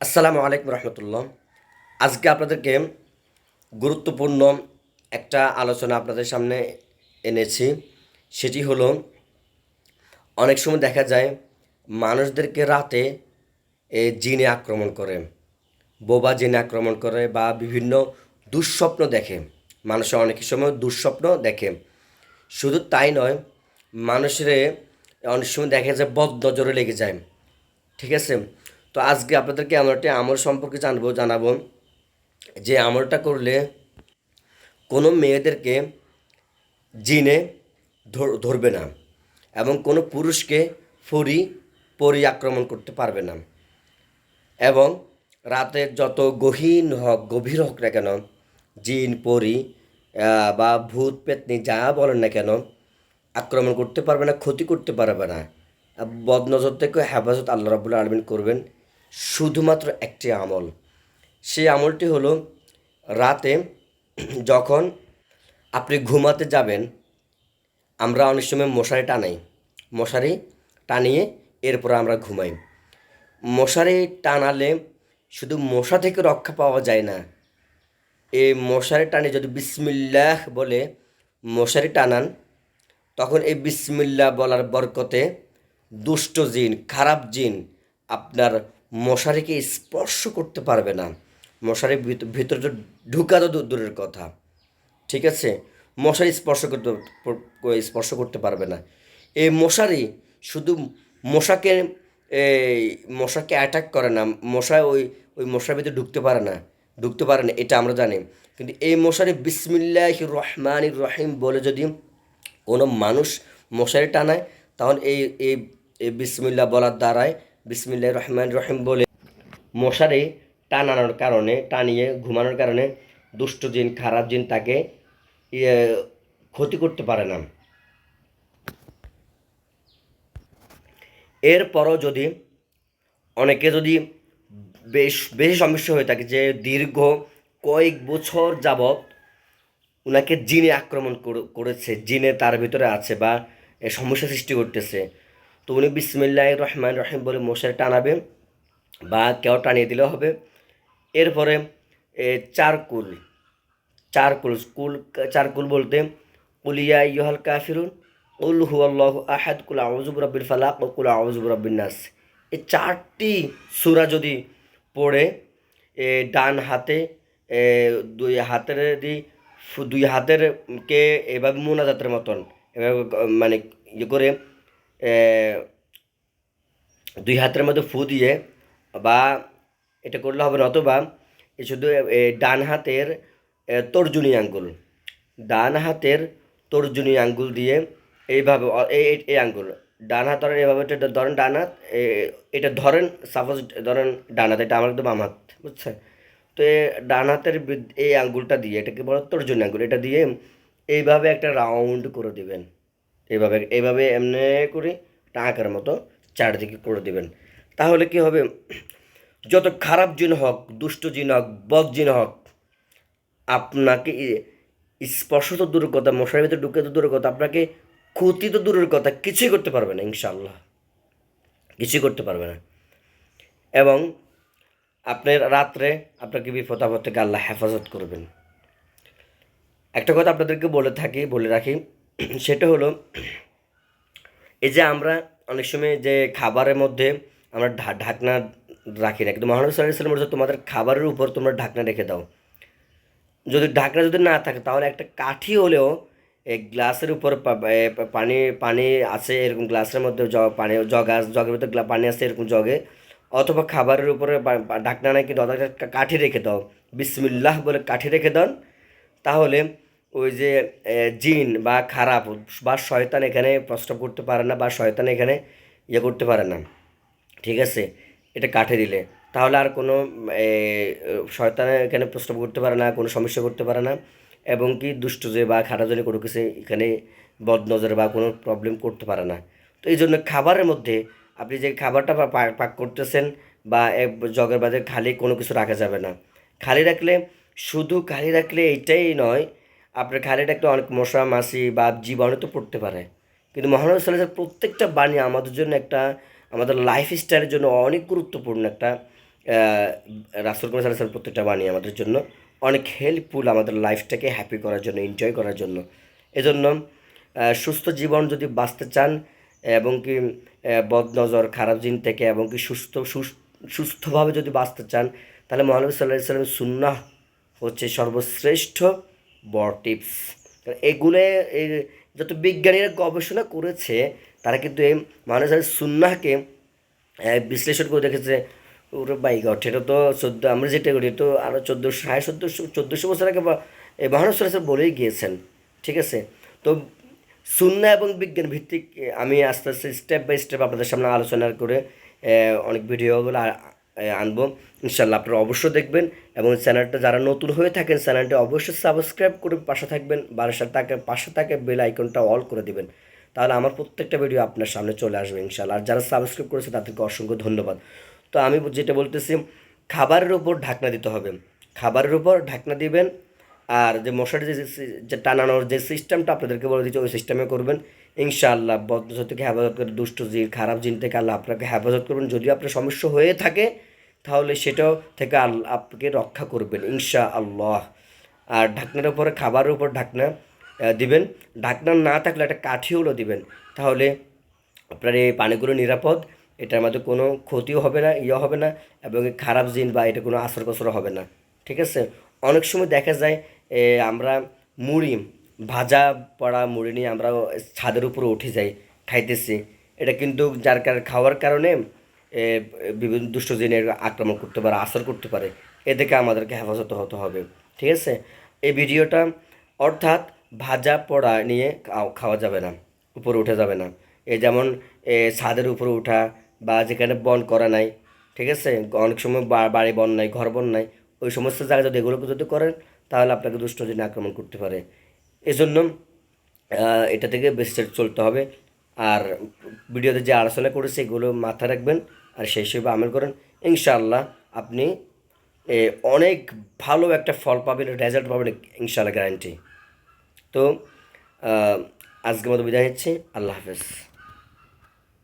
আসসালামু আলাইকুম রহমতুল্লাহ। আজকে আপনাদেরকে গুরুত্বপূর্ণ একটা আলোচনা আপনাদের সামনে এনেছি। সেটি হলো, অনেক সময় দেখা যায় মানুষদেরকে রাতে এ জিনে আক্রমণ করে, বোবা জিনে আক্রমণ করে বা বিভিন্ন দুঃস্বপ্ন দেখে। মানুষের অনেক সময় দুঃস্বপ্ন দেখে। শুধু তাই নয়, মানুষের অনেক সময় দেখা যায় বদ নজরে লেগে যায়। ঠিক আছে? তো আজকে আপনাদেরকে এমন একটা আমল সম্পর্কে জানব, জানাব যে আমলটা করলে কোনো মেয়েদেরকে জিনে ধর- ধরবে না এবং কোনো পুরুষকে ফরি, পরি আক্রমণ করতে পারবে না। এবং রাতের যত গহীন হোক, গভীর হোক না কেন, জিন, পরি বা ভূত, পেতনি, যা বলেন না কেন, আক্রমণ করতে পারবে না, ক্ষতি করতে পারবে না। বদনজর থেকে হেফাজত আল্লাহ রাবুল আলমিন করবেন। শুধুমাত্র একটি আমল। সেই আমলটি হলো রাতে যখন আপনি ঘুমাতে যাবেন, আমরা অনেক সময় মশারি টানাই। মশারি টানিয়ে এরপর আমরা ঘুমাই। মশারি টানালে শুধু মশা থেকে রক্ষা পাওয়া যায় না। এই মশারি টানে যদি বিসমিল্লাহ বলে মশারি টানান, তখন এই বিসমিল্লাহ বলার বরকতে দুষ্ট জিন, খারাপ জিন আপনার মশারিকে স্পর্শ করতে পারবে না। মশারির ভিত- ভিতরে তো ঢুকা তো দূর- দূরের কথা। ঠিক আছে? মশারি স্পর্শ করতে স্পর্শ করতে পারবে না। এই মশারি শুধু মশাকে এই মশাকে অ্যাটাক করে না। মশা ওই ওই মশার ভিতরে ঢুকতে পারে না। ঢুকতে পারে না, এটা আমরা জানি। কিন্তু এই মশারি বিসমিল্লাহ রহমান রহিম বলে যদি কোনো মানুষ মশারি টানায় তখন এই এই বিসমিল্লা বলার দ্বারায় বিসমিল্লাহ রহমান রহিম বলে মশারি টানানোর কারণে, টানিয়ে ঘুমানোর কারণে দুষ্ট জিন, খারাপ জিন তাকে ক্ষতি করতে পারে না। এরপরও যদি অনেকে যদি বেশ, বেশি সমস্যা হয়ে থাকে যে দীর্ঘ কয়েক বছর যাবৎ ওনাকে জিনে আক্রমণ করে- করেছে, জিনে তার ভিতরে আছে বা সমস্যা সৃষ্টি করতেছে তো উনি বিসমিল্লাহ রহমান রহিম বলে মশারি টানাবে বা কেউ টানিয়ে দিলেও হবে। এরপরে চারকুল। চারকুল কুল চারকুল বলতে কুলিয়া ইহল কাফিরুন উল হু আল্লাহ আহাদ কুল আউজুব রব্বিল ফালাক ও কুল আউজুব রব্বিন নাস। এই চারটি সূরা যদি পড়ে এ, ডান হাতে দুই হাতের দুই হাতের কে এভাবে মোনাজাতের মতন এভাবে মানে ইয়ে করে দুই হাতের মধ্যে ফু দিয়ে বা এটা করলে হবে না অথবা শুধু ডান হাতের তর্জনী আঙ্গুল। ডান হাতের তর্জনী আঙ্গুল দিয়ে এইভাবে এই আঙ্গুল। ডান হাত ধরেন, এভাবে এটা ধরেন ডান হাত এটা ধরেন সাপোজ ধরেন ডান হাত, এটা আমার একদম বাম হাত, বুঝছেন? তো ডান হাতের এই আঙ্গুলটা দিয়ে এটাকে বলো তর্জনী আঙ্গুল। এটা দিয়ে এইভাবে একটা রাউন্ড করে দিবেন। এইভাবে এইভাবে এমনি করে টাকার মতো চারদিকে করে দিবেন। তাহলে কি হবে? যত খারাপ জিন হোক, দুষ্ট জিন হোক, বদ জিন হোক, আপনাকে স্পর্শ তো দূরের কথা, মশারির ভিতরে ঢুকে তো দূরের কথা, আপনাকে ক্ষতি তো দূরের কথা, কিছুই করতে পারবে না ইনশাল্লাহ কিছুই করতে পারবে না। এবং আপনার রাত্রে আপনাকে বিপদ আপদ থেকে আল্লাহ হেফাজত করবেন। একটা কথা আপনাদেরকে বলে থাকি, বলে রাখি সেটা হলো, এই যে আমরা অনেক সময় যে খাবারের মধ্যে আমরা ঢাকনা রাখি না, কিন্তু মহানবী সাল্লাহ সাল্লাম বলছে, তোমাদের খাবারের উপর তোমরা ঢাকনা রেখে দাও। যদি ঢাকনা যদি না থাকে, তাহলে একটা কাঠি হলেও এই গ্লাসের উপর পানি পানি আছে এরকম গ্লাসের মধ্যে জগ পানি জগ আছে জগের ভিতরে পানি আছে এরকম জগে, অথবা খাবারের উপরে ঢাকনা কিন্তু কাঠি রেখে দাও, বিসমিল্লাহ বলে কাঠি রেখে দাও তাহলে ওই যে জিন বা খারাপ বা শয়তান এখানে প্রস্তাব করতে পারে না বা শয়তান এখানে ইয়ে করতে পারে না। ঠিক আছে? এটা কাঠে দিলে। তাহলে আর কোনো শয়তানে এখানে প্রস্তাব করতে পারে না, কোনো সমস্যা করতে পারে না। এবং কি দুষ্ট যে বা খারাজনে কোনো কিছু এখানে বদনজর বা কোনো প্রবলেম করতে পারে না। তো এই জন্য খাবারের মধ্যে আপনি যে খাবারটা পাক করতেছেন বা জগের বাদে খালি কোনো কিছু রাখা যাবে না। খালি রাখলে, শুধু খালি রাখলে এইটাই নয় আপনার খালি রাখলে অনেক মশা, মাছি বা জীবাণু তো পড়তে পারে। কিন্তু মহানবী সাল্লাহ প্রত্যেকটা বাণী আমাদের জন্য একটা, আমাদের লাইফ স্টাইলের জন্য অনেক গুরুত্বপূর্ণ একটা রাসুল কুমার সাল্লাহ প্রত্যেকটা বাণী আমাদের জন্য। অনেক হেল্পফুল আমাদের লাইফটাকে হ্যাপি করার জন্য এনজয় করার জন্য। এজন্য সুস্থ জীবন যদি বাঁচতে চান এবং কি বদনজর, খারাপ জিন থেকে এবং কি সুস্থ, সুস- সুস্থভাবে যদি বাঁচতে চান, তাহলে মহানবী সাল্লাহ সাল্লামের সুন্নাহ হচ্ছে সর্বশ্রেষ্ঠ বড় টিপস। এগুলো যত বিজ্ঞানীরা গবেষণা করেছে, তারা কিন্তু এই সাল্লাল্লাহু সুন্নাহকে বিশ্লেষণ করে দেখেছে। ওরে বাইক এটা তো চোদ্দ, আমরা যেটা করি, তো আরও চোদ্দোশো, সাড়ে চোদ্দোশো চোদ্দোশো বছর আগে এই সাল্লাল্লাহু বলেই গিয়েছেন, ঠিক আছে? তো সুন্না এবং বিজ্ঞান ভিত্তিক আমি আস্তে আস্তে স্টেপ বাই স্টেপ আপনাদের সামনে আলোচনা করে অনেক ভিডিওগুলো আনব। ইনশাল্লাহ আপনারা অবশ্যই দেখবেন এবং চ্যানেলটা যারা নতুন হয়ে থাকেন, চ্যানেলটা অবশ্যই সাবস্ক্রাইব করে পাশে থাকবেন বারাসার তাকে পাশে থাকে বেল আইকনটা অল করে দিবেন। তাহলে আমার প্রত্যেকটা ভিডিও আপনার সামনে চলে আসবে ইনশাল্লাহ। আর যারা সাবস্ক্রাইব করেছে তাদেরকে অসংখ্য ধন্যবাদ। তো আমি যেটা বলতেছি, খাবারের উপর ঢাকনা দিতে হবে। খাবারের উপর ঢাকনা দিবেন আর যে মশারি যে যে টানানোর যে সিস্টেমটা আপনাদেরকে বলে দিচ্ছি, ওই সিস্টেমে করবেন। ইনশাআল্লাহ বদনজর থেকে হেফাজত করে দুষ্ট জিন, খারাপ জিন থেকে আল্লাহ আপনাকে হেফাজত করবেন। যদি আপনার সমস্যা হয়ে থাকে তাহলে সেটাও থেকে আপনাকে রক্ষা করবেন ইনশা আল্লাহ আর ঢাকনার উপরে, খাবারের উপর ঢাকনা দিবেন। ঢাকনা না থাকলে একটা কাঠিগুলো দিবেন। তাহলে আপনার এই পানিগুলো নিরাপদ, এটার মধ্যে কোনো ক্ষতিও হবে না ইয়ে হবে না, এবং খারাপ জিন বা এটা কোনো আসর কসর হবে না। ঠিক আছে? অনেক সময় দেখা যায় আমরা মুড়ি, ভাজা পড়া মুড়ি নিয়ে আমরা ছাদের উপরে উঠে যাই, খাইতেছি। এটা কিন্তু যার কার, খাওয়ার কারণে বিভিন্ন দুষ্ট জিনের আক্রমণ করতে পারে আসর করতে পারে এ থেকে আমাদেরকে হেফাজত হতে হবে, ঠিক আছে? এই ভিডিওটা অর্থাৎ ভাজা পড়া নিয়ে খাও- খাওয়া যাবে না, উপরে উঠে যাবে না। এ যেমন, এ ছাদের উপরে ওঠা বা যেখানে বন করা নাই, ঠিক আছে? অনেক সময় বাড়ি বন নাই, ঘর বন নাই, ওই সমস্ত জায়গায় যদি এগুলোকে যদি করেন, তাহলে আপনাকে দুষ্ট জিনে আক্রমণ করতে পারে। এজন্য এটা থেকে বেস্ট চলতে হবে। আর ভিডিওতে যে আলোচনা করেছে এগুলো মাথায় রাখবেন আর সেই হিসেবে আমল করেন। ইনশাআল্লাহ আপনি অনেক ভালো একটা ফল পাবেন রেজাল্ট পাবেন, ইনশাআল্লাহ গ্যারান্টি তো আজকে আজকের মতো বিদায় নিচ্ছি। আল্লাহ হাফেজ।